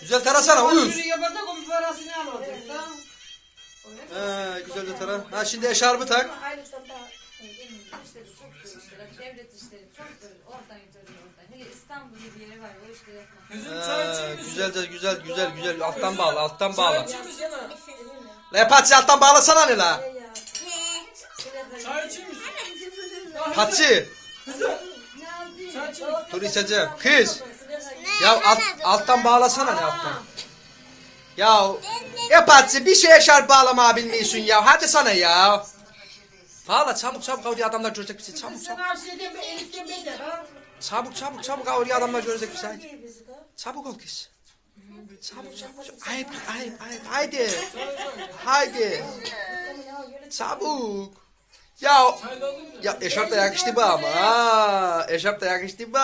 Güzel tarasana uyuz. Yürü yapacak onun parasını alacak. Tamam. He, güzel de tara. Ha şimdi eşarbı tak. Çay He, güzel de güzel güzel güzel alttan bağla alttan bağla. La Patsi alttan bağlasana ne la? Misin? dur içeceğim. Kız. Ya alt, alttan bağlasana ne alttan? Ya ya Patsi bir şeye şart bağlama bilmiyorsun ya. Hadi sana ya. Bağla çabuk çabuk oraya adamlar görecek bizi. Çabuk çabuk. ha. Çabuk çabuk çabuk oraya adamlar görecek bizi. Çabuk ol kız. Çabuk çabuk. çabuk. Ayıp ayıp ayıp. Haydi. Haydi. Çabuk. Ya ya eşarp da yakıştı bu ama. Eşarp da yakıştı bu.